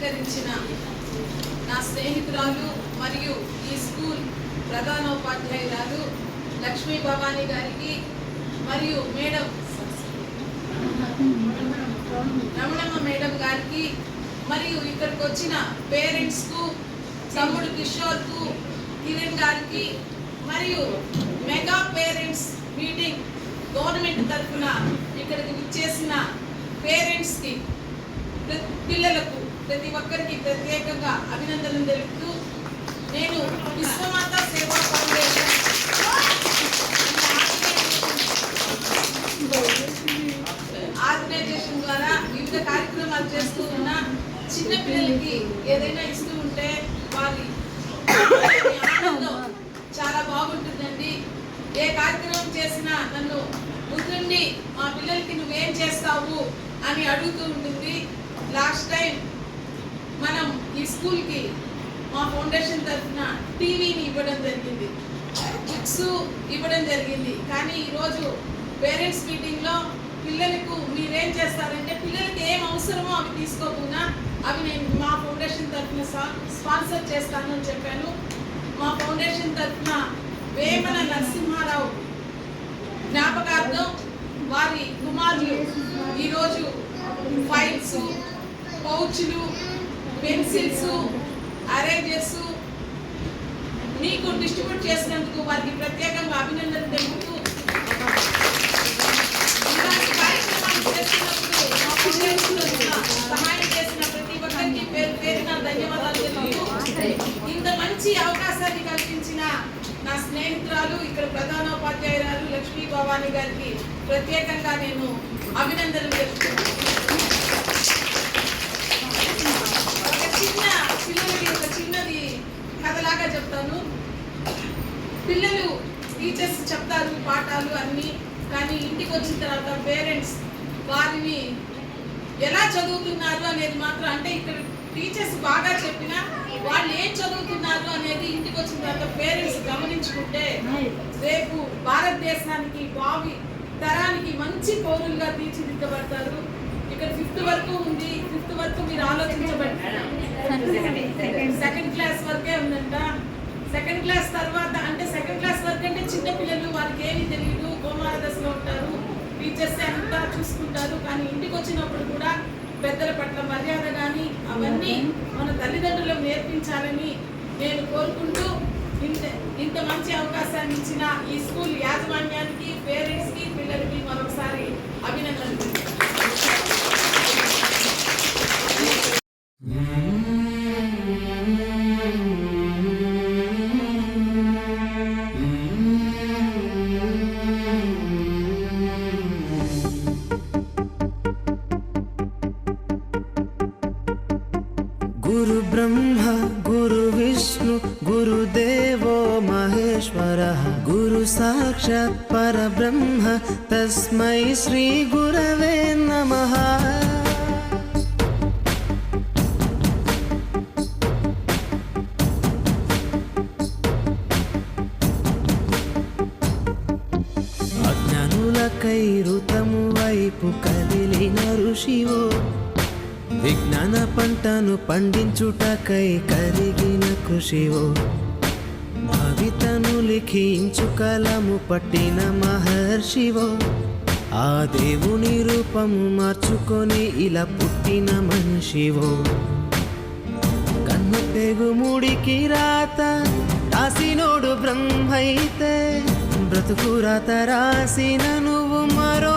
అలంకరించిన నా స్నేహితురాలు మరియు ఈ స్కూల్ ప్రధానోపాధ్యాయురాలు లక్ష్మీ భవానీ గారికి మరియు మేడం రమణమ్మ మేడం గారికి మరియు ఇక్కడికి వచ్చిన పేరెంట్స్కు తమ్ముడు కిషోర్కు కిరణ్ గారికి మరియు మెగా పేరెంట్స్ మీటింగ్ గవర్నమెంట్ తరఫున ఇక్కడికి విచ్చేసిన పేరెంట్స్కి పిల్లలకు ప్రతి ఒక్కరికి ప్రత్యేకంగా అభినందనలు తెలుపుతూ నేను విశ్వమాత సేవా ఫౌండేషన్. ఆర్గనైజేషన్ ద్వారా వివిధ కార్యక్రమాలు చేస్తూ ఉన్న చిన్నపిల్లలకి ఏదైనా ఇస్తూ ఉంటే వారి ఆనందం చాలా బాగుంటుందండి. ఏ కార్యక్రమం చేసినా నన్ను ముందుండి మా పిల్లలకి నువ్వేం చేస్తావు అని అడుగుతూ ఉంటుంది. లాస్ట్ టైం మనం ఈ స్కూల్కి మా ఫౌండేషన్ తరఫున టీవీని ఇవ్వడం జరిగింది. బుక్స్ ఇవ్వడం జరిగింది. కానీ ఈరోజు పేరెంట్స్ మీటింగ్లో పిల్లలకు మీరేం చేస్తారంటే పిల్లలకి ఏం అవసరమో అవి తీసుకోకుండా అవి నేను మా ఫౌండేషన్ తరఫున స్పాన్సర్ చేస్తాను అని చెప్పాను. మా ఫౌండేషన్ తరఫున వేమన నరసింహారావు జ్ఞాపకార్థం వారి కుమారులు ఈరోజు ఫైల్స్ పౌచ్లు పెన్సిల్స్ అరేంజెస్ మీకు డిస్ట్రిబ్యూట్ చేసినందుకు వారికి ప్రత్యేకంగా అభినందనలు తెలుపుతూ సహాయం చేసిన ప్రతి ఒక్కరికి పేరు పేరున ధన్యవాదాలు తెలుపుతూ ఇంత మంచి అవకాశాన్ని కల్పించిన నా స్నేహితురాలు ఇక్కడ ప్రధానోపాధ్యాయురాలు లక్ష్మీ భవానీ గారికి ప్రత్యేకంగా నేను అభినందనలు తెలుపుతున్నాను ఒక చిన్న పిల్లలకి ఒక చిన్నది కథలాగా చెప్తాను. పిల్లలు టీచర్స్ చెప్తారు పాఠాలు అన్నీ కానీ ఇంటికి వచ్చిన తర్వాత పేరెంట్స్ వారిని ఎలా చదువుతున్నారు అనేది మాత్రం అంటే ఇక్కడ టీచర్స్ బాగా చెప్పినా వాళ్ళు ఏం చదువుతున్నారు అనేది ఇంటికి వచ్చిన తర్వాత పేరెంట్స్ గమనించుకుంటే రేపు భారతదేశానికి భావి తరానికి మంచి పౌరులుగా తీర్చిదిద్దబడతారు. ఇక్కడ ఫిఫ్త్ వరకు ఉంది. ఫిఫ్త్ వరకు మీరు ఆలోచించబడి సెకండ్ క్లాస్ వరకే ఉందంట. సెకండ్ క్లాస్ తర్వాత అంటే సెకండ్ క్లాస్ వరకు అంటే చిన్న పిల్లలు వారికి ఏమీ తెలియదు కోమార దశలో ఉంటారు. టీచర్స్ అంతా చూసుకుంటారు. కానీ ఇంటికి వచ్చినప్పుడు కూడా పెద్దల పట్ల మర్యాద కానీ అవన్నీ మన తల్లిదండ్రులకు నేర్పించాలని నేను కోరుకుంటూ ఇంత ఇంత మంచి అవకాశాన్ని ఇచ్చిన ఈ స్కూల్ యాజమాన్యానికి పేరెంట్స్కి పిల్లలకి మరొకసారి అభినందనలు. గురు బ్రహ్మ గురు విష్ణు గురుదేవో మహేశ్వర గురు సాక్షాత్ పరబ్రహ్మ తస్మై శ్రీ గురవే నమ. అజ్ఞానులకై ఋతము వైపు కదిలిన ఋషివో విజ్ఞాన పంటను పండించుటకై కరిగిన కృషివో భవితను లిఖించు కలము పట్టిన మహర్షివో ఆ దేవుని రూపము మార్చుకొని ఇలా పుట్టిన మనిషివో కన్ను తెగుముడికి రాత రాసినోడు బ్రహ్మైతే బ్రతుకు రాత రాసిన నువ్వు మరో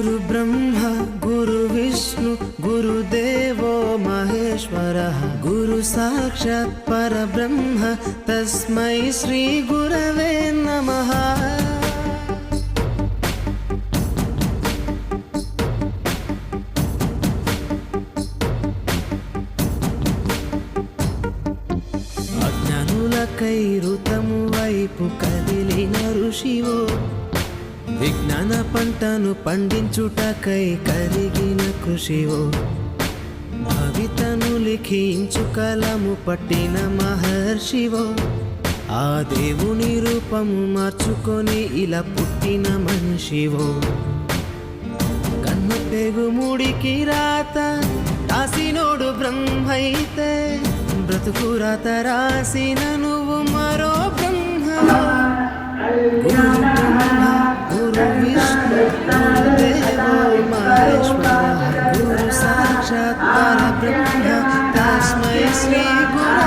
గురు బ్రహ్మ గురు విష్ణు గురుదేవో మహేశ్వర గురు సాక్షాత్ పరబ్రహ్మ తస్మై శ్రీ గురవే నమ. అజ్ఞానులకై ఋతము వైపు కదిలిన ఋషివో విజ్ఞాన పంటను పండించుటకై కరిగిన కృషివో. భవితను లిఖించు కలము పట్టిన మహర్షివో. ఆ దేవుని రూపము మార్చుకొని ఇలా పుట్టిన మనిషివో. కన్ను పెగు ముడికి రాత రాసినోడు బ్రహ్మైతే. బ్రతుకు రాత రాసిన నువ్వు మరో బ్రహ్మ. Guru Vishnu, Guru Guru Tasmai Sri Guru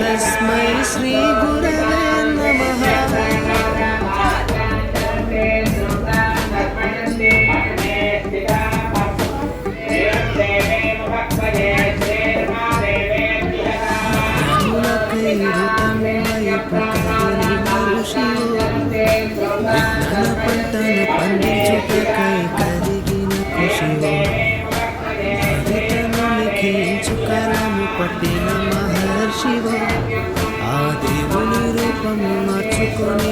Tasmai Sri కలము పట్టిన మహర్షివో ఆ దేవుని రూపము మార్చుకొని